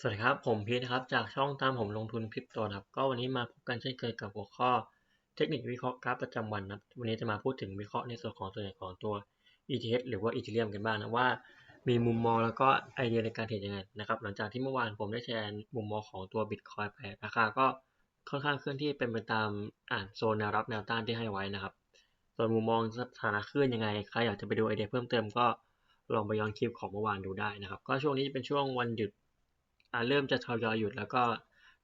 สวัสดีครับ ผมพีทครับ จากช่องตามผมลงทุนคริปโตนะครับ ก็วันนี้มาพบกันเช่นเคยกับหัวข้อเทคนิควิเคราะห์กราฟประจำวันนะครับวันนี้จะมาพูดถึงวิเคราะห์ในส่วนของตัวอย่างของตัว ETH หรือว่า Ethereum กันบ้างนะว่า มีมุมมองแล้วก็ไอเดียในการเทรดยังไงนะครับ หลังจากที่เมื่อวานผมได้แชร์มุมมองของตัว Bitcoin ไปราคาก็ค่อนข้างเคลื่อนที่เป็นไปตามอ่านโซนแนวรับแนวต้านที่ให้ไว้นะครับ ส่วนมุมมองสถานะคลื่นยังไงใครอยากจะไปดูไอเดียเพิ่มเติมก็ลองไปย้อนคลิปของเมื่อวานดูได้นะครับ ก็ช่วงนี้เป็นช่วงวันหยุด เริ่มจะทยอยหยุดแล้วก็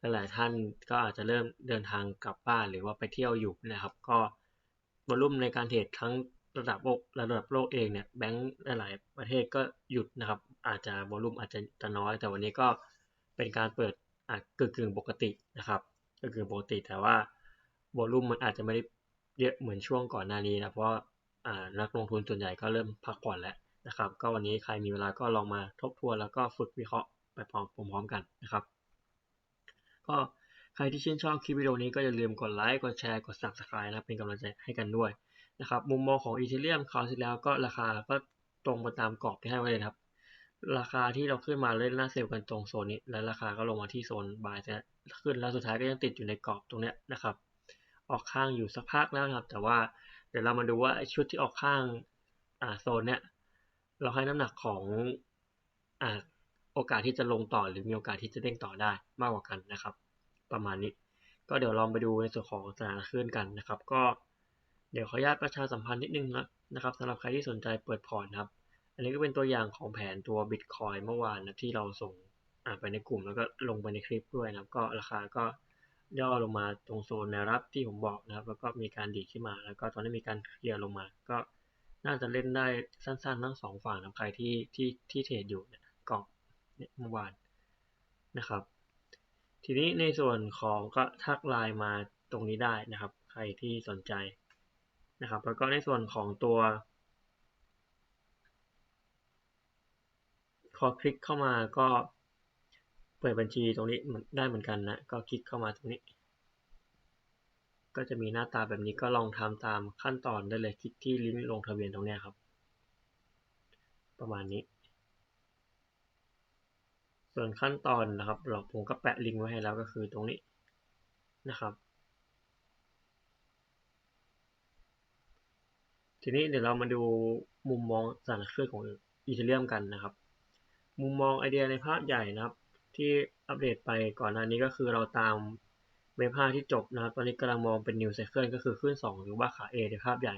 หลายๆท่านก็อาจจะเริ่มเดินทางกลับบ้านหรือว่าไปเที่ยวอยู่นะครับ ก็วอลุ่มในการเทรดทั้งระดับโลกระดับโลกเองเนี่ยแบงก์หลายๆประเทศก็หยุดนะครับ อาจจะวอลุ่มอาจจะจะน้อย แต่วันนี้ก็เป็นการเปิดอะกึ่งกึ่งปกตินะครับกึ่งกึ่งปกติแต่ว่าวอลุ่มมันอาจจะไม่ได้เยอะเหมือนช่วงก่อนหน้านี้นะเพราะนักลงทุนส่วนใหญ่ก็เริ่มพักผ่อนแล้วนะครับ ก็วันนี้ใครมีเวลาก็ลองมาทบทวนแล้วก็ฝึกวิเคราะห์ ไปพร้อมๆกันนะครับ ก็ใครที่ชื่นชอบคลิปวิดีโอนี้ก็อย่าลืมกดไลค์ กดแชร์ กด subscribe นะเป็นกำลังใจให้กันด้วยนะครับ มุมมองของอีเทเรียมคราวที่แล้วก็ราคาก็ตรงไปตามกรอบที่ให้ไว้เลยครับ ราคาที่เราขึ้นมาเล่นหน้าเซลล์กันตรงโซนนี้ แล้วราคาก็ลงมาที่โซนบายจะขึ้นแล้วสุดท้ายก็ยังติดอยู่ในกรอบตรงนี้นะครับ ออกข้างอยู่สักพักแล้วครับ แต่ว่าเดี๋ยวเรามาดูว่าชุดที่ออกข้างอ่าโซนเนี้ยเราให้น้ำหนักของอ่า โอกาสที่จะลงต่อหรือมีโอกาสที่จะเด้งต่อได้มากกว่ากันนะครับ ประมาณนี้ ก็เดี๋ยวลองไปดูในส่วนของสถานคลื่นกันนะครับ ก็เดี๋ยวขออนุญาตประชาสัมพันธ์นิดนึงนะนะครับสำหรับใครที่สนใจเปิดพอร์ตนะครับ อันนี้ก็เป็นตัวอย่างของแผนตัว Bitcoin เมื่อวานนะที่เราส่งไปในกลุ่มแล้วก็ลงไปในคลิปด้วยนะครับ ก็ราคาก็ย่อลงมาตรงโซนแนวรับที่ผมบอกนะครับ แล้วก็มีการดีขึ้นมา แล้วก็ตอนนี้มีการเคลียร์ลงมา ก็น่าจะเล่นได้สั้นๆ ทั้งสองฝั่งนะใครที่ที่ที่เทรดอยู่เนี่ยกรอ เมื่อวานนะครับ ทีนี้ในส่วนของก็ทักไลน์มาตรงนี้ได้นะครับ ใครที่สนใจนะครับ แล้วก็ในส่วนของตัวพอคลิกเข้ามาก็เปิดบัญชีตรงนี้ได้เหมือนกันนะก็คลิกเข้ามาตรงนี้ ก็จะมีหน้าตาแบบนี้ก็ลองทำตามขั้นตอนได้เลยคลิกที่ลิงก์ลงทะเบียนตรงนี้ครับ ประมาณนี้ ส่วนขั้นตอนนะครับเราผมก็แปะลิงก์ไว้ให้แล้วก็คือตรงนี้นะครับ ทีนี้เดี๋ยวเรามาดูมุมมองสารเคลื่อนของอีเทเรียมกันนะครับ มุมมองไอเดียในภาพใหญ่นะครับ ที่อัปเดตไปก่อนหน้านี้ก็คือเราตามเว็บ5ที่จบนะครับ ตอนนี้กำลังมองเป็นนิวไซเคิลก็คือขึ้น 2 หรือว่าขา A ในภาพใหญ่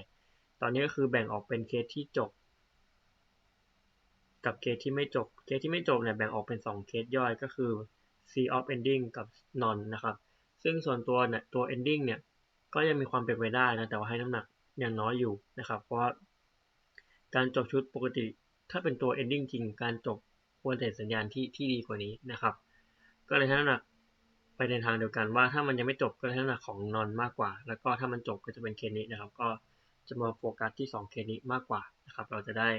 ตอนนี้ก็คือแบ่งออกเป็นเคสที่จบ กับเคสที่ไม่จบ เคสที่ไม่จบเนี่ยแบ่งออกเป็น 2 เคสย่อยก็คือ C of ending กับ non นะครับ ซึ่งส่วนตัวเนี่ยตัว ending เนี่ยก็ยังมีความเป็นไปได้นะ แต่ว่าให้น้ำหนักยังน้อยอยู่นะครับ เพราะการจบชุดปกติ ถ้าเป็นตัว ending จริง การจบควรเห็นสัญญาณที่ที่ดีกว่านี้นะครับ ก็เลยให้น้ำหนักไปในทางเดียวกันว่าถ้ามันยังไม่จบก็ให้น้ำหนักของนอนมากกว่า แล้วก็ถ้ามันจบก็จะเป็นเคสนี้นะครับ ก็จะมาโฟกัสที่ 2 เคสนี้มากกว่านะครับ เราจะได้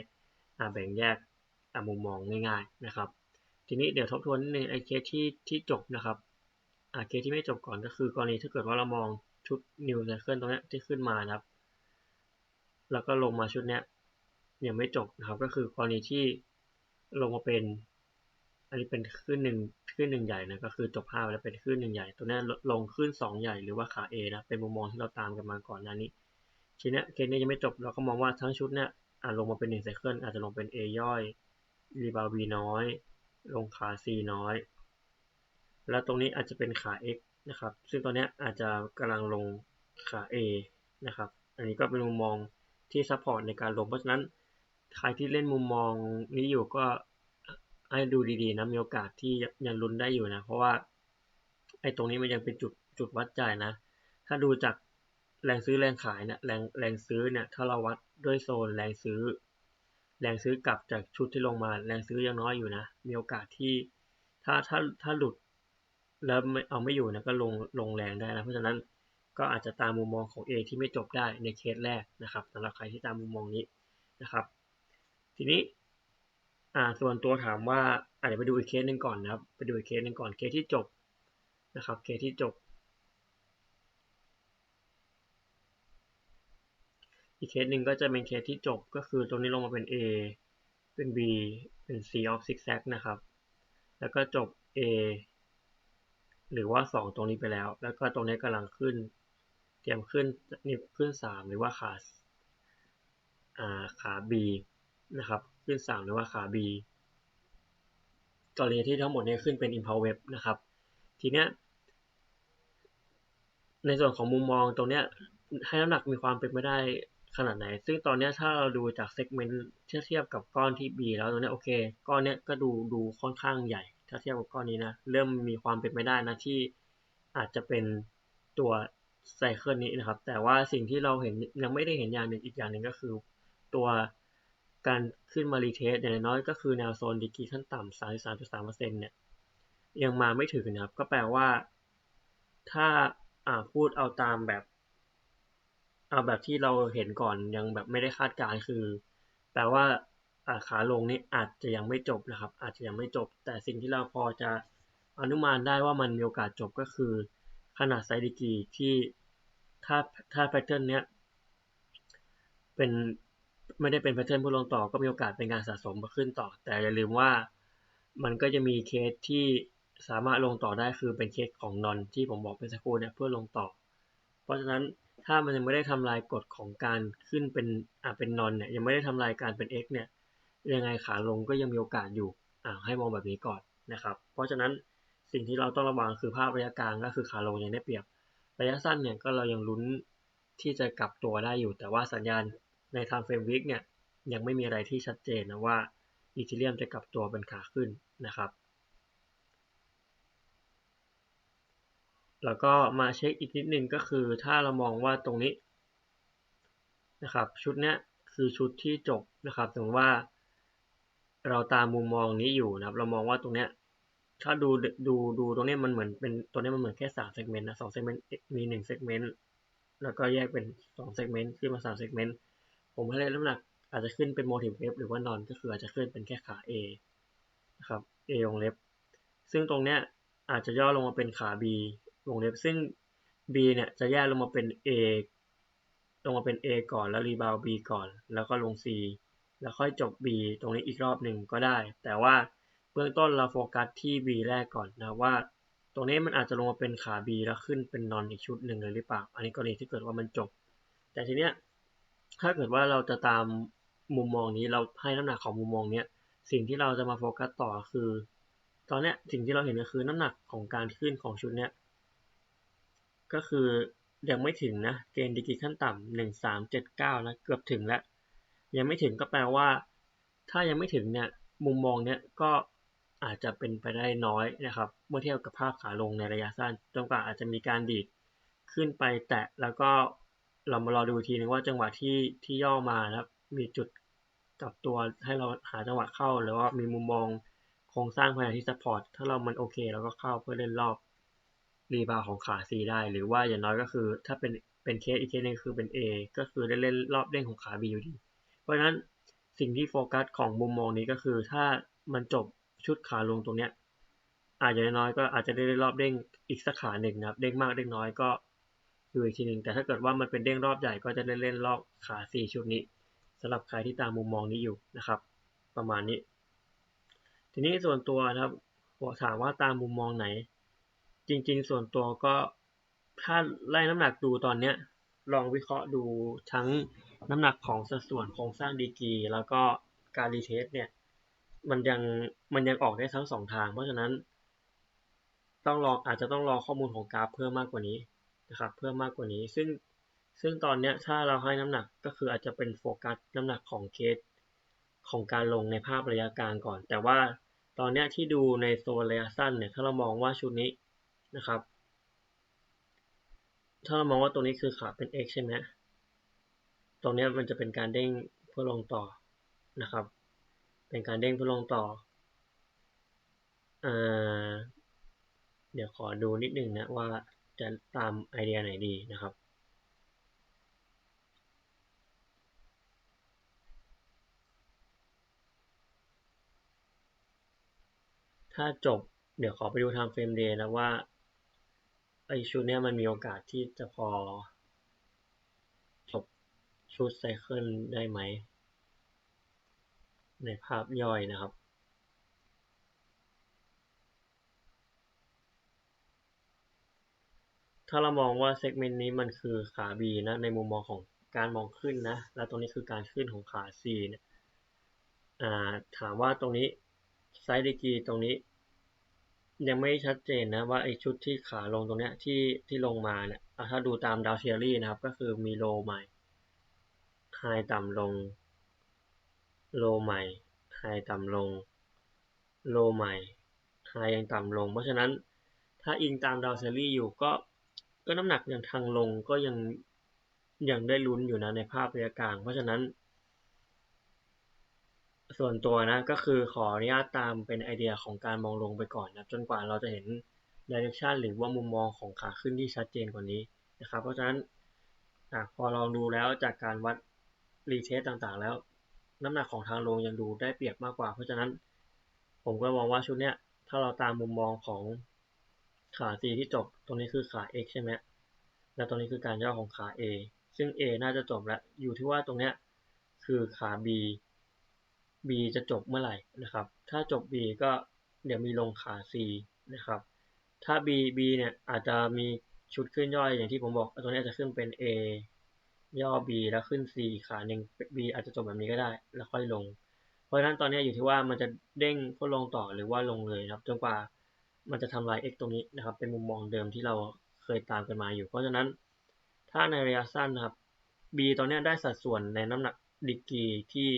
แบ่งแยก มุมมองง่ายๆนะครับ ทีนี้เดี๋ยวทบทวนในไอเคสที่ที่จบนะครับอาเคสที่ไม่จบก่อนก็คือกรณีถ้าเกิดว่าเรามองชุด new cycle ตรงนี้ที่ขึ้นมานะครับ แล้วก็ลงมาชุดเนี้ยยังไม่จบนะครับ ก็คือกรณีที่ลงมาเป็น อันนี้เป็นขึ้นหนึ่งขึ้นหนึ่งใหญ่นะก็คือจบภาพแล้วเป็นขึ้นหนึ่งใหญ่ ตัวนี้ลงขึ้นสองใหญ่หรือว่าขา A นะเป็นมุมมองที่เราตามกันมาก่อนหน้านี้ทีนี้เคสนี้ยังไม่จบเราก็มองว่าทั้งชุดเนี้ยอาจลงมาเป็นหนึ่งไซเคิลอาจจะลงเป็น A ย่อย รีบาว V น้อย ลงขา C น้อย แล้วตรงนี้อาจจะเป็นขา X นะครับ ซึ่งตอนนี้อาจจะกำลังลงขา A นะครับ อันนี้ก็เป็นมุมมองที่ซัพพอร์ตในการลง เพราะฉะนั้นใครที่เล่นมุมมองนี้อยู่ก็ให้ดูดีๆนะ มีโอกาสที่ยังลุ้นได้อยู่นะ เพราะว่าไอ้ตรงนี้มันยังเป็นจุดจุดวัดใจนะ ถ้าดูจากแรงซื้อแรงขายเนี่ยแรงแรงซื้อเนี่ยถ้าเราวัดด้วยโซนแรงซื้อ แรงซื้อกลับจากชุดที่ลงมาแรงซื้อยังน้อยอยู่นะ มีโอกาสที่ถ้าถ้าถ้าหลุดแล้วไม่เอาไม่อยู่นะก็ลงลงแรงได้นะ เพราะฉะนั้นก็อาจจะตามมุมมองของ A ที่ไม่จบได้ในเคสแรกนะครับสำหรับใครที่ตามมุมมองนี้นะครับ ทีนี้อ่าส่วนตัวถามว่าอาจจะไปดูอีกเคสหนึ่งก่อนนะครับ ไปดูอีกเคสหนึ่งก่อนเคสที่จบนะครับ เคสที่จบ อีกเคสหนึ่งก็จะเป็นเคสที่จบก็คือตรงนี้ลงมาเป็น A เป็น B เป็น C of zigzag นะครับ แล้วก็จบ A หรือว่า 2 ตรงนี้ไปแล้ว แล้วก็ตรงนี้กำลังขึ้น เตรียมขึ้นนี่ขึ้น 3 หรือว่าขาขา B นะครับ ขึ้น 3 หรือว่าขา B กรณีที่ทั้งหมดนี้ขึ้นเป็น impulse wave นะครับ ทีเนี้ยในส่วนของมุมมองตรงเนี้ยให้น้ำหนักมีความเป็นไปได้ ขนาดไหน ซึ่งตอนนี้ถ้าเราดูจากเซกเมนต์เทียบกับก้อนที่ B แล้วตรงนี้โอเค ก้อนนี้ก็ดูดูค่อนข้างใหญ่ ถ้าเทียบกับก้อนนี้นะ เริ่มมีความเป็นไปได้นะที่อาจจะเป็นตัวไซเคิลนี้นะครับ แต่ว่าสิ่งที่เราเห็นยังไม่ได้เห็นอย่างหนึ่งอีกอย่างหนึ่งก็คือ ตัวการขึ้นมารีเทสอย่างน้อยก็คือแนวโซนดีกีขั้นต่ำ33.3%เนี่ยยังมาไม่ถึงนะครับ ก็แปลว่า ถ้าพูดเอาตามแบบ เอาแบบที่เราเห็นก่อนยังแบบไม่ได้คาดการคือ แปลว่าขาลงนี่อาจจะยังไม่จบนะครับ อาจจะยังไม่จบ แต่สิ่งที่เราพอจะอนุมานได้ว่ามันมีโอกาสจบก็คือ ขนาดไซดิกีที่ถ้าถ้าแพทเทิร์นเนี้ยเป็นไม่ได้เป็นแพทเทิร์นผู้ลงต่อก็มีโอกาสเป็นการสะสมมาขึ้นต่อ แต่อย่าลืมว่ามันก็จะมีเคสที่สามารถลงต่อได้คือเป็นเคสของนอนที่ผมบอกเป็นสักครู่เนี่ยเพื่อลงต่อ เพราะฉะนั้น ถ้ามันยังไม่ได้ทำลายกฎของการขึ้นเป็นอ่าเป็นนอนเนี่ยยังไม่ได้ทำลายการเป็น x เนี่ยยังไงขาลงก็ยังมีโอกาสอยู่อ่าให้มองแบบนี้ก่อนนะครับ เพราะฉะนั้นสิ่งที่เราต้องระวังคือภาพระยะกลางก็คือขาลงยังได้เปรียบระยะสั้นเนี่ยก็เรายังลุ้นที่จะกลับตัวได้อยู่ แต่ว่าสัญญาณในทางเฟรมวิกเนี่ยยังไม่มีอะไรที่ชัดเจนนะว่าอีเทเรียมจะกลับตัวเป็นขาขึ้นนะครับ แล้วก็มาเช็คอีกนิดนึงก็คือถ้าเรามองว่าตรงนี้นะครับชุดเนี้ยคือชุดที่จบนะครับถึงว่า เราตามมุมมองนี้อยู่นะครับ เรามองว่าตรงเนี้ยถ้าดูดูดูตรงนี้มันเหมือนเป็นตัวนี้มันเหมือนแค่สามเซกเมนต์นะสองเซกเมนต์มีหนึ่งเซกเมนต์แล้วก็แยกเป็นสองเซกเมนต์ขึ้นมาสามเซกเมนต์ผมให้เลยน้ำหนักอาจจะขึ้นเป็นโมทีฟเล็บหรือว่านอนก็คืออาจจะขึ้นเป็นแค่ขา A นะครับ A วงเล็บ ซึ่งตรงเนี้ยอาจจะย่อลงมาเป็นขา B วงเล็บซึ่ง b เนี่ยจะแยกลงมาเป็น a ลงมาเป็น a ก่อนแล้วรีบาว b ก่อน แล้วก็ลง c แล้วค่อยจบ b ตรงนี้อีกรอบหนึ่งก็ได้ แต่ว่าเบื้องต้นเราโฟกัสที่ b แรกก่อนนะว่า ตรงนี้มันอาจจะลงมาเป็นขา b แล้วขึ้นเป็นนอนอีกชุดหนึ่งเลยหรือเปล่า อันนี้กรณีที่เกิดว่ามันจบ แต่ทีเนี้ยถ้าเกิดว่าเราจะตามมุมมองนี้เราให้น้ำหนักของมุมมองเนี้ยสิ่งที่เราจะมาโฟกัสต่อคือ ตอนเนี้ยสิ่งที่เราเห็นก็คือน้ำหนักของการขึ้นของชุดเนี้ย ก็คือยังไม่ถึงนะ เกณฑ์ดีกรีขั้นต่ำหนึ่งสามเจ็ดเก้านะเกือบถึงแล้ว ยังไม่ถึงก็แปลว่า ถ้ายังไม่ถึงเนี่ยมุมมองเนี้ยก็อาจจะเป็นไปได้น้อยนะครับ เมื่อเทียบกับภาพขาลงในระยะสั้นจนกว่าอาจจะมีการดีดขึ้นไปแตะแล้วก็เรามารอดูทีนึงว่าจังหวะที่ที่ย่อมานะครับมีจุดกับตัวให้เราหาจังหวะเข้าหรือว่ามีมุมมองโครงสร้างภายในที่ซัพพอร์ตถ้าเรามันโอเคเราก็เข้าเพื่อเล่นรอบ รีบาวของขา C ได้ หรือว่าอย่างน้อยก็คือ ถ้าเป็นเป็นเคสอีกเคสนึงคือเป็น A ก็คือได้เล่นรอบเด้งของขา B อยู่ดี เพราะฉะนั้นสิ่งที่โฟกัสของมุมมองนี้ก็คือถ้ามันจบชุดขาลงตรงเนี้ยอาจจะน้อยก็อาจจะได้รอบเด้งอีกสักขาหนึ่งนะครับ เด้งมากเด้งน้อยก็ดูอีกทีหนึ่งแต่ถ้าเกิดว่ามันเป็นเด้งรอบใหญ่ก็จะได้เล่นรอบขา 4 ชุดนี้สำหรับใครที่ตามมุมมองนี้อยู่นะครับ ประมาณนี้ ทีนี้ส่วนตัวนะครับถามว่าตามมุมมองไหน จริง ๆ ส่วนตัวก็ถ้าไล่น้ำหนักดูตอนเนี้ยลองวิเคราะห์ดูทั้งน้ำหนักของสัดส่วนโครงสร้างดีกีแล้วก็การรีเทสเนี่ยมันยังมันยังออกได้ทั้งสองทาง เพราะฉะนั้น ต้องรออาจจะต้องรอข้อมูลของกราฟเพิ่มมากกว่านี้นะครับเพิ่มมากกว่านี้ ซึ่งซึ่งตอนเนี้ยถ้าเราให้น้ำหนักก็คืออาจจะเป็นโฟกัสน้ำหนักของเคสของการลงในภาพระยะกลางก่อน แต่ว่าตอนเนี้ยที่ดูในโซนระยะสั้นเนี่ยถ้าเรามองว่าชุดนี้ นะครับ ถ้าเรามองว่าตรงนี้คือขาเป็น x ใช่ไหมตรงนี้มันจะเป็นการเด้งเพื่อลงต่อนะครับ เป็นการเด้งเพื่อลงต่ออเดี๋ยวขอดูนิดนึงนะว่าจะตามไอเดียไหนดีนะครับถ้าจบเดี๋ยวขอไปดูทางเฟรมเดย์นะว่า ไอชุดเนี้ยมันมีโอกาสที่จะพอ จบชุดไซเคิลได้ไหม ในภาพย่อยนะครับถ้าเรามองว่าเซกเมนต์นี้มันคือขา B นะในมุมมองของการมองขึ้นนะ แล้วตรงนี้คือการขึ้นของขา C เนะี่ยถามว่าตรงนี้ไซด์ดีกีตรงนี้ ยังไม่ชัดเจนนะว่าไอชุดที่ขาลงตรงเนี้ยที่ที่ลงมาเนี่ยถ้าดูตามดาวเชียรี่นะครับก็คือมีโลใหม่ไฮต่ำลง โลใหม่ไฮต่ำลง โลใหม่ไฮยังต่ำลง เพราะฉะนั้นถ้าอิงตามดาวเชอรี่อยู่ก็ก็น้ำหนักย่างทางลงก็ยังยังได้ลุ้นอยู่นะในภาพระยะกลาง เพราะฉะนั้น ส่วนตัวนะก็คือขออนุญาตตามเป็นไอเดียของการมองลงไปก่อนนะจนกว่าเราจะเห็นดิเรกชันหรือว่ามุมมองของขาขึ้นที่ชัดเจนกว่านี้นะครับ เพราะฉะนั้นอพอลองดูแล้วจากการวัดรีเทสต่างๆ แล้ว น้ำหนักของทางลงยังดูได้เปรียบมากกว่า เพราะฉะนั้น ผมก็มองว่าชุดเนี้ยถ้าเราตามมุมมองของขา C ที่จบ ตรงนี้คือขา x ใช่ไหมแล้วตรงนี้คือการย่อของขา A ซึ่ง A น่าจะจบแล้ว อยู่ที่ว่าตรงเนี้ยคือขา B B จะจบเมื่อไหร่นะครับ ถ้าจบ B ก็เดี๋ยวมีลงขา C นะครับ ถ้า B B เนี่ยอาจจะมีชุดขึ้นย่อยอย่างที่ผมบอกตรงนี้จะขึ้นเป็น A ย่อ B แล้วขึ้น C อีกขาหนึ่ง B อาจจะจบแบบนี้ก็ได้ แล้วค่อยลง เพราะฉะนั้นตอนนี้อยู่ที่ว่ามันจะเด้งเพื่อลงต่อหรือว่าลงเลยครับจนกว่ามันจะทำลาย x ตรงนี้นะครับ เป็นมุมมองเดิมที่เราเคยตามกันมาอยู่ เพราะฉะนั้นถ้าในระยะสั้นนะครับ b ตอนนี้ได้สัดส่วนในน้ำหนักดิกีที่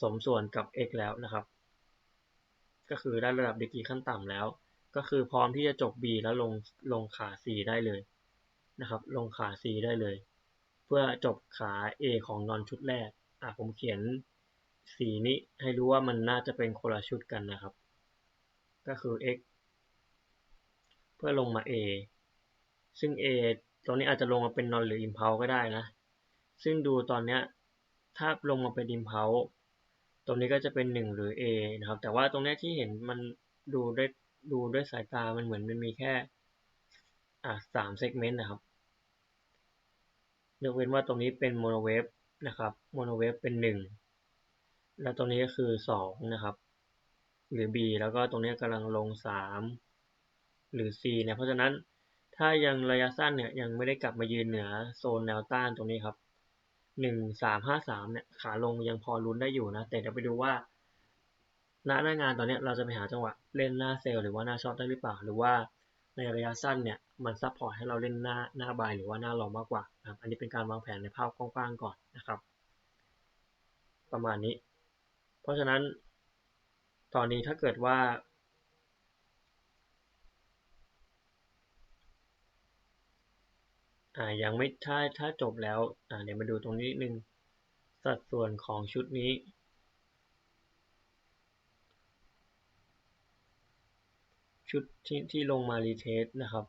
สมส่วนกับ x แล้วนะครับ ก็คือได้ระดับดิกีขั้นต่ำแล้ว ก็คือพร้อมที่จะจบ b แล้วลงลงขา c ได้เลยนะครับ ลงขา c ได้เลย เพื่อจบขา a ของนอนชุดแรกอะผมเขียนสีนี้ให้รู้ว่ามันน่าจะเป็นคนละชุดกันนะครับ ก็คือ x เพื่อลงมา A ซึ่ง A ตรงนี้อาจจะลงมาเป็นนอนหรือ impulse ก็ได้นะ ซึ่งดูตอนเนี้ยถ้าลงมาเป็น impulse ตรงนี้ก็จะเป็น 1 หรือ A นะครับ แต่ว่าตรงนี้ที่เห็นมันดูได้ดูด้วยสายตามันเหมือนมันมีแค่อ่าสามเซกเมนต์นะครับยกเว้นว่าตรงนี้เป็นโมโนเวฟนะครับโมโนเวฟเป็น 1 แล้วตรงนี้ก็คือ 2 นะครับ หรือ B แล้วก็ตรงนี้กำลังลง 3 หรือ C เนี่ยเพราะฉะนั้นถ้ายังระยะสั้นเนี่ยยังไม่ได้กลับมายืนเหนือโซนแนวต้านตรงนี้ครับ หนึ่งสามห้าสามเนี่ยขาลงยังพอลุ้นได้อยู่นะ แต่เดี๋ยวไปดูว่าณหน้างานตอนนี้เราจะไปหาจังหวะเล่นหน้าเซลล์หรือว่าหน้าช็อตได้หรือเปล่า หรือว่าในระยะสั้นเนี่ยมันซับพอร์ตให้เราเล่นหน้าหน้าบายหรือว่าหน้าลองมากกว่าครับอันนี้เป็นการวางแผนในภาพกว้างๆก่อนนะครับ ประมาณนี้ เพราะฉะนั้น ตอนนี้ถ้าเกิดว่า อ่ายังไม่ถ้าถ้าจบแล้วอ่าเดี๋ยวมาดูตรงนี้นิดนึงสัดส่วนของชุดนี้ ชุดที่ที่ลงมารีเทสนะครับ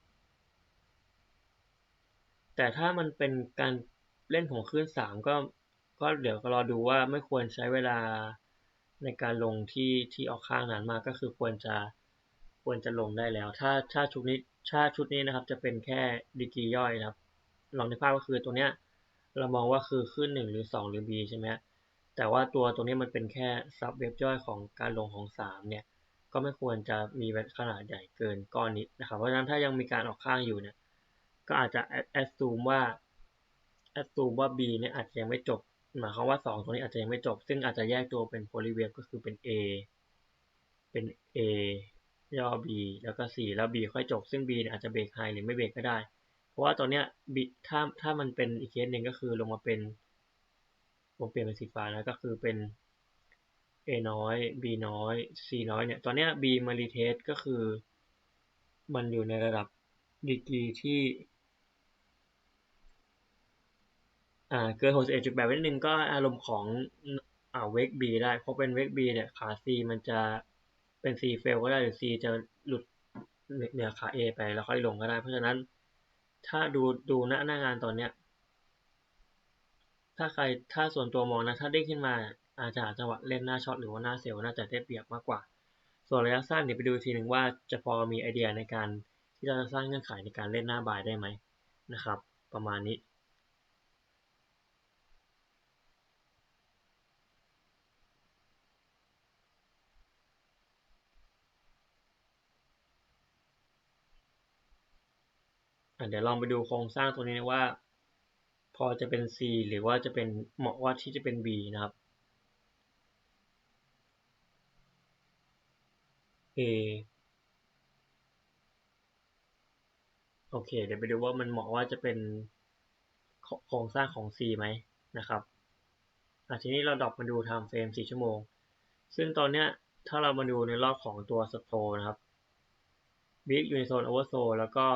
แต่ถ้ามันเป็นการเล่นของคลื่นสามก็ก็เดี๋ยวก็รอดูว่าไม่ควรใช้เวลาในการลงที่ที่ออกข้างนานมากก็คือควรจะควรจะลงได้แล้ว ถ้าถ้าชุดนี้ถ้าชุดนี้นะครับจะเป็นแค่ดีกีย่อยนะครับ ลองในภาพก็คือตัวเนี้ยเรามองว่าคือขึ้นหนึ่งหรือสองหรือ B ใช่ไหมแต่ว่าตัวตัวนี้มันเป็นแค่ซับเว็บย่อยของการลงของสามเนี่ย ก็ไม่ควรจะมีเว็บขนาดใหญ่เกินก้อนนี้นะครับ เพราะฉะนั้นถ้ายังมีการออกข้างอยู่เนี่ย ก็อาจจะแอดซูมว่าแอดซูมว่า B เนี่ยอาจจะยังไม่จบ หมายความว่า 2 ตัวนี้อาจจะยังไม่จบ ซึ่งอาจจะแยกตัวเป็นโพลีเวฟก็คือเป็น A เป็น A ย่อ B แล้วก็ C แล้ว B ค่อยจบ ซึ่ง B เนี่ยอาจจะเบรกไฮหรือไม่เบรกก็ได้ เพราะว่าตอนเนี้ยบิตถ้าถ้ามันเป็นอีกเคสหนึ่งก็คือลงมาเป็นผมเปลี่ยนเป็นสีฟ้าแล้วก็คือเป็น A น้อย B น้อย C น้อยเนี่ยตอนเนี้ย B มารีเทสก็คือ มันอยู่ในระดับดีกรีที่อ่าเกิน61.8นิดนึงก็อารมณ์ของอ่าเวก B ได้เพราะเป็นเวก B เนี่ยขา C มันจะเป็น C เฟลก็ได้หรือ C จะหลุดเหนือขา A ไปแล้วค่อยลงก็ได้ เพราะฉะนั้น ถ้าดูดูหน้าหน้างานตอนเนี้ย ถ้าใครถ้าส่วนตัวมองนะ ถ้าเด้งขึ้นมา อาจจะหาจังหวะเล่นหน้าช็อตหรือว่าหน้าเซลน่าจะได้เปรียบมากกว่า ส่วนระยะสั้นเดี๋ยวไปดูทีหนึ่งว่าจะพอมีไอเดียในการที่เราจะสร้างเงื่อนไขในการเล่นหน้าบายได้ไหมนะครับ ประมาณนี้ เดี๋ยวลองไปดูโครงสร้างตัวนี้ว่า พอจะเป็น C หรือว่าจะเป็นเหมาะว่าที่จะเป็น B นะครับ A โอเค เดี๋ยวไปดูว่ามันเหมาะว่าจะเป็นโครงสร้างของ C ไหมนะครับทีนี้เราดรอปมาดูไทม์เฟรม4ชั่วโมง ซึ่งตอนเนี้ยถ้าเรามาดูในรอบของตัวสโตนะครับบิ๊กอยู่ในโซนโอเวอร์โซแล้วก็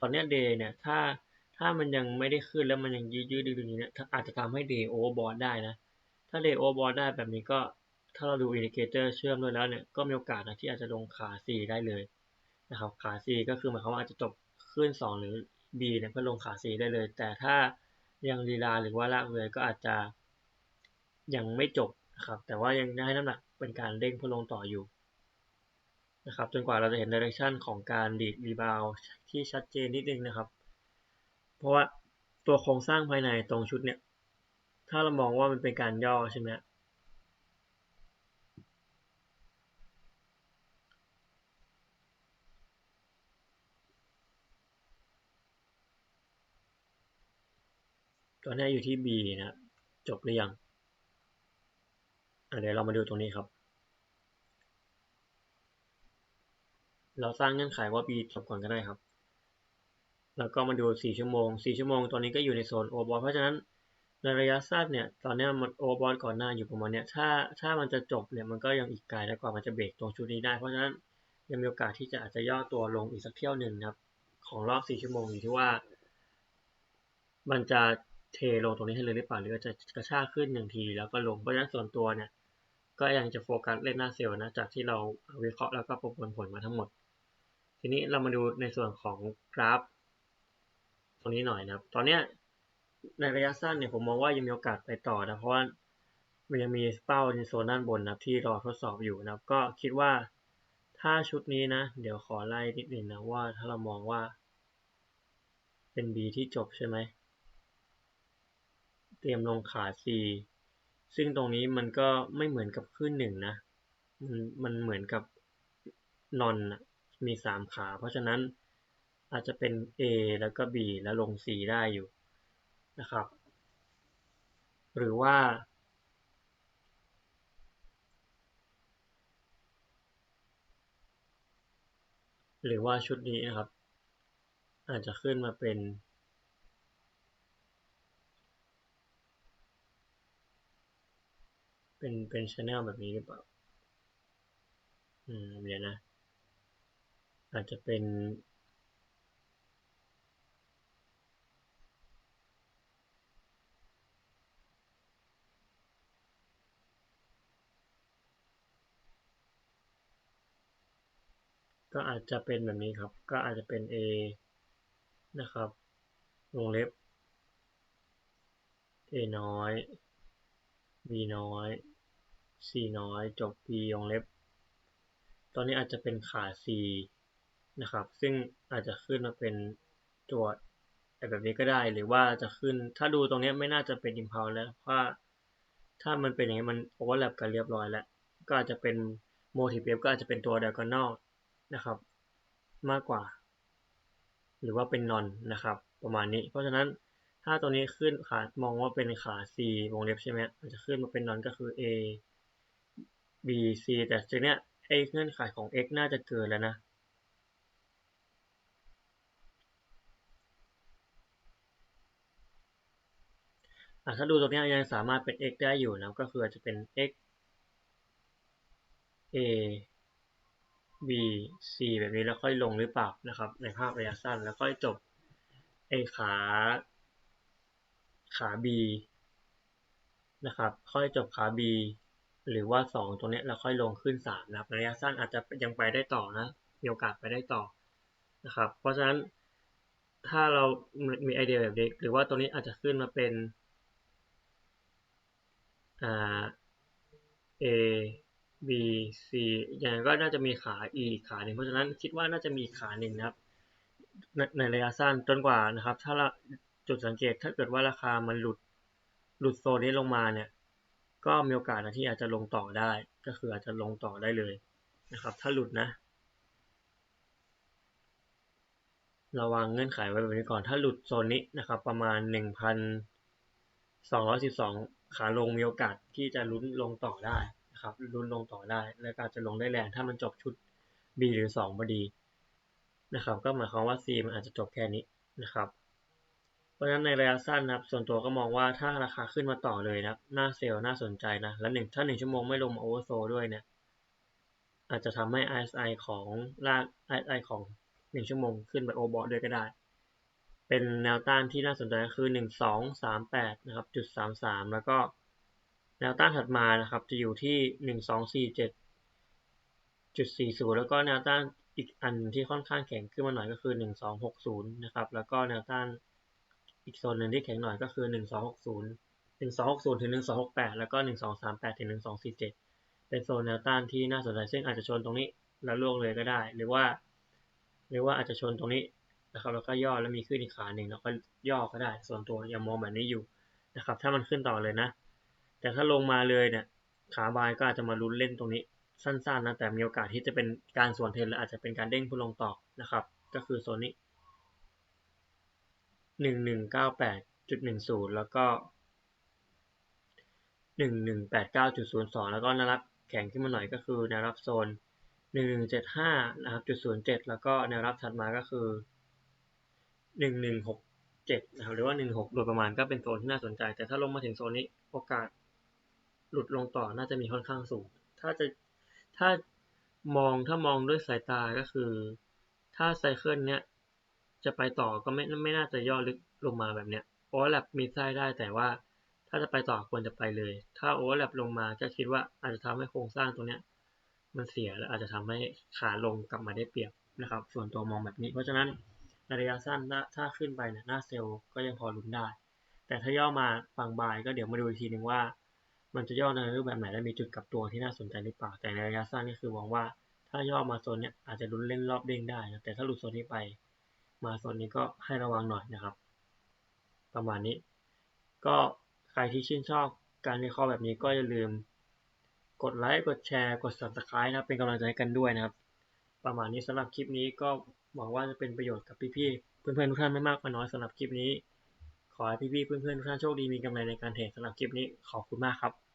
ตอนนี้เดย์เนี่ยถ้าถ้ามันยังไม่ได้ขึ้นแล้วมันยังยืดยืดดึงๆเนี่ยอาจจะทำให้เดย์โอเวอร์บอทได้นะ ถ้าเดย์โอเวอร์บอทได้แบบนี้ก็ถ้าเราดูอินดิเคเตอร์เชื่อมด้วยแล้วเนี่ยก็มีโอกาสนะที่อาจจะลงขา C ได้เลยนะครับขา C ก็คือหมายความว่าอาจจะจบขึ้น 2 หรือ B เนี่ยก็ลงขา C ได้เลย แต่ถ้ายังลีลาหรือว่าลากเลยก็อาจจะยังไม่จบนะครับแต่ว่ายังได้น้ำหนักเป็นการเด้งเพื่อลงต่ออยู่ นะครับจนกว่าเราจะเห็นดิเรกชันของการดีดรีบาวที่ชัดเจนนิดนึงนะครับ เพราะว่าตัวโครงสร้างภายในตรงชุดเนี่ย ถ้าเรามองว่ามันเป็นการย่อใช่ไหมตัวนี้อยู่ที่ B นะจบหรือยังเดี๋ยวเรามาดูตรงนี้ครับ เราสร้างเงื่อนไขว่า B จบก่อนก็ได้ครับ แล้วก็มาดู 4 ชั่วโมง 4 ชั่วโมงตอนนี้ก็อยู่ในโซนโอบอลเพราะฉะนั้นในระยะสั้นเนี่ย ตอนนี้มันโอบอลก่อนหน้าอยู่ประมาณเนี้ย ถ้าถ้ามันจะจบเนี่ยมันก็ยังอีกไกลแล้วกว่ามันจะเบรกตรงชุดนี้ได้ เพราะฉะนั้นยังมีโอกาสที่จะอาจจะย่อตัวลงอีกสักเที่ยวหนึ่งครับ ของรอบ 4 ชั่วโมงอยู่ที่ว่า มันจะเทลงตรงนี้ให้เลยหรือเปล่าหรือจะกระชากขึ้นหนึ่งที แล้วก็ลง เพราะฉะนั้นส่วนตัวเนี่ยก็ยังจะโฟกัสเล่นหน้าเซลล์นะจากที่เราวิเคราะห์แล้วก็ประมวลผลมาทั้งหมด ทีนี้เรามาดูในส่วนของกราฟ ตรงนี้หน่อยนะครับ ตอนนี้ในระยะสั้นเนี่ยผมมองว่ายังมีโอกาสไปต่อนะ เพราะว่ามันยังมีเป้าในโซนด้านบนนะที่รอทดสอบอยู่นะครับ ก็คิดว่าถ้าชุดนี้นะ เดี๋ยวขอไล่นิดนึงนะว่าถ้าเรามองว่า เป็น B ที่จบใช่ไหม เตรียมลงขา C ซึ่งตรงนี้มันก็ไม่เหมือนกับขึ้นหนึ่งนะ มันมันเหมือนกับนอนมีสามขา เพราะฉะนั้นอาจจะเป็น A แล้วก็ B แล้วลง C ได้อยู่นะครับ หรือว่า หรือว่าชุดนี้นะครับ อาจจะขึ้นมาเป็น เป็นเป็นชแนลแบบนี้หรือเปล่า อืมเดี๋ยวนะ อาจจะเป็นก็อาจจะเป็นแบบนี้ครับ ก็อาจจะเป็น A นะครับ วงเล็บ A น้อย b น้อย c น้อย จบ b วงเล็บ ตอนนี้อาจจะเป็นขา c นะครับ ซึ่งอาจจะขึ้นมาเป็นตัวแบบนี้ก็ได้ หรือว่าจะขึ้น ถ้าดูตรงนี้ไม่น่าจะเป็น impulse แล้วเพราะถ้ามันเป็นอย่างนี้มัน overlap กันเรียบร้อยแล้ว ก็อาจจะเป็น motive wave ก็อาจจะเป็นตัว diagonal นะครับ มากกว่า หรือว่าเป็น non นะครับ ประมาณนี้ เพราะฉะนั้นถ้าตัวนี้ขึ้นขามองว่าเป็นขา C วงเล็บใช่ไหมมันจะขึ้นมาเป็นนอนก็คือ A B C แต่ทีเนี้ยไอ้เงื่อนไขของ x น่าจะเกินแล้วนะ ถ้าดูตรงนี้ยังสามารถเป็น x ได้อยู่นะก็คืออาจจะเป็น x a b c แบบนี้แล้วค่อยลงหรือเปล่านะครับ ในภาพระยะสั้นแล้วค่อยจบไอขาขา B นะครับ ค่อยจบขา B หรือว่า 2 ตรงนี้แล้วค่อยลงขึ้น3นะครับระยะสั้นอาจจะยังไปได้ต่อนะมีโอกาสไปได้ต่อนะครับ เพราะฉะนั้นถ้าเรามีไอเดียแบบนี้หรือว่าตัวนี้อาจจะขึ้นมาเป็น อ่า A B C อย่างก็น่าจะมีขา E ขาหนึ่งเพราะฉะนั้นคิดว่าน่าจะมีขาหนึ่งนะครับในระยะสั้นจนกว่านะครับ ถ้าเราจุดสังเกตถ้าเกิดว่าราคามันหลุดหลุดโซนนี้ลงมาเนี่ย ก็มีโอกาสนะที่อาจจะลงต่อได้ ก็คืออาจจะลงต่อได้เลยนะครับ ถ้าหลุดนะ ระวังเงื่อนไขไว้แบบนี้ก่อนถ้าหลุดโซนนี้นะครับ ประมาณ 1,212 ขาลงมีโอกาสที่จะลุ้นลงต่อได้นะครับลุ้นลงต่อได้ และอาจจะลงได้แรงถ้ามันจบชุด B หรือ 2พอดีนะครับก็หมายความว่า C มันอาจจะจบแค่นี้นะครับเพราะฉะนั้นในระยะสั้นนะครับ ส่วนตัวก็มองว่าถ้าราคาขึ้นมาต่อเลยนะหน้าเซลล์น่าสนใจนะและหนึ่งถ้าหนึ่งชั่วโมงไม่ลงมาโอเวอร์โซด้วยเนี่ยอาจจะทำให้ RSI ของลาก RSI ของหนึ่งชั่วโมงขึ้นไปโอบอด้วยก็ได้ เป็นแนวต้านที่น่าสนใจคือหนึ่งสองสามแปดนะครับจุดสามสามแล้วก็แนวต้านถัดมานะครับ จะอยู่ที่หนึ่งสองสี่เจ็ดจุดสี่ศูนย์แล้วก็แนวต้านอีกอันที่ค่อนข้างแข็งขึ้นมาหน่อยก็คือหนึ่งสองหกศูนะครับ แล้วก็แนวต้านอีกโซนหนึ่งที่แข็งหน่อยก็คือหนึ่งสองหกศูนย์หนึ่งสองหกศูนย์ถึงหนึ่งสองหกแล้วก็หนึ่งสองสามแปดถึงหนึ่งสองสี่เจ็ดเป็นโซนแนวต้านที่น่าสนใจซึ่งอาจจะชนตรงนี้แล้วล่วงเลยก็ได้ หรือว่า หรือว่าอาจจะชนตรงนี้ นะครับ แล้วก็ย่อแล้วมีขึ้นอีกขาหนึ่งแล้วก็ย่อก็ได้ ส่วนตัวยังมองแบบนี้อยู่นะครับ ถ้ามันขึ้นต่อเลยนะ แต่ถ้าลงมาเลยเนี่ยขาบายก็อาจจะมาลุ้นเล่นตรงนี้สั้นๆนะแต่มีโอกาสที่จะเป็นการสวนเทรนและอาจจะเป็นการเด้งพุ่งลงต่อนะครับ ก็คือโซนนี้หนึ่งหนึ่งเก้าแปดจุดหนึ่งศูนย์แล้วก็หนึ่งหนึ่งแปดเก้าจุดศูนย์สองแล้วก็แนวรับแข็งขึ้นมาหน่อยก็คือแนวรับโซนหนึ่งหนึ่งเจ็ดห้านะครับจุดศูนย์เจ็ดแล้วก็แนวรับถัดมาก็คือ หนึ่งหนึ่งหกเจ็ดนะครับหรือว่าหนึ่งหกโดยประมาณก็เป็นโซนที่น่าสนใจ แต่ถ้าลงมาถึงโซนนี้โอกาสหลุดลงต่อน่าจะมีค่อนข้างสูง ถ้าจะถ้ามองถ้ามองด้วยสายตาก็คือ ถ้าไซเคิลเนี้ยจะไปต่อก็ไม่ไม่น่าจะย่อลึกลงมาแบบเนี้ยโอเวอร์แลปมีไส้ได้แต่ว่าถ้าจะไปต่อควรจะไปเลย ถ้าโอเวอร์แลปลงมาก็คิดว่าอาจจะทำให้โครงสร้างตรงเนี้ยมันเสียและอาจจะทำให้ขาลงกลับมาได้เปรียบนะครับ ส่วนตัวมองแบบนี้ เพราะฉะนั้น ระยะสั้นถ้าขึ้นไปเนี่ยหน้าเซลล์ก็ยังพอลุ้นได้ แต่ถ้าย่อมาฝั่งบายก็เดี๋ยวมาดูอีกทีหนึ่งว่า มันจะย่อในรูปแบบไหนและมีจุดกลับตัวที่น่าสนใจหรือเปล่า แต่ในระยะสั้นก็คือมองว่าถ้าย่อมาโซนเนี้ยอาจจะลุ้นเล่นรอบเด้งได้นะแต่ถ้าหลุดโซนนี้ไป มาโซนนี้ก็ให้ระวังหน่อยนะครับ ประมาณนี้ ก็ใครที่ชื่นชอบการวิเคราะห์แบบนี้ก็อย่าลืมกดไลค์ กดแชร์ กด subscribe นะครับ เป็นกำลังใจกันด้วยนะครับ ประมาณนี้สำหรับคลิปนี้ก็ หวังว่าจะเป็นประโยชน์กับพี่ๆเพื่อนๆทุกท่านไม่มากก็น้อยสำหรับคลิปนี้ ขอให้พี่ๆเพื่อนๆทุกท่านโชคดีมีกำไรในการเทรดสำหรับคลิปนี้ขอบคุณมากครับ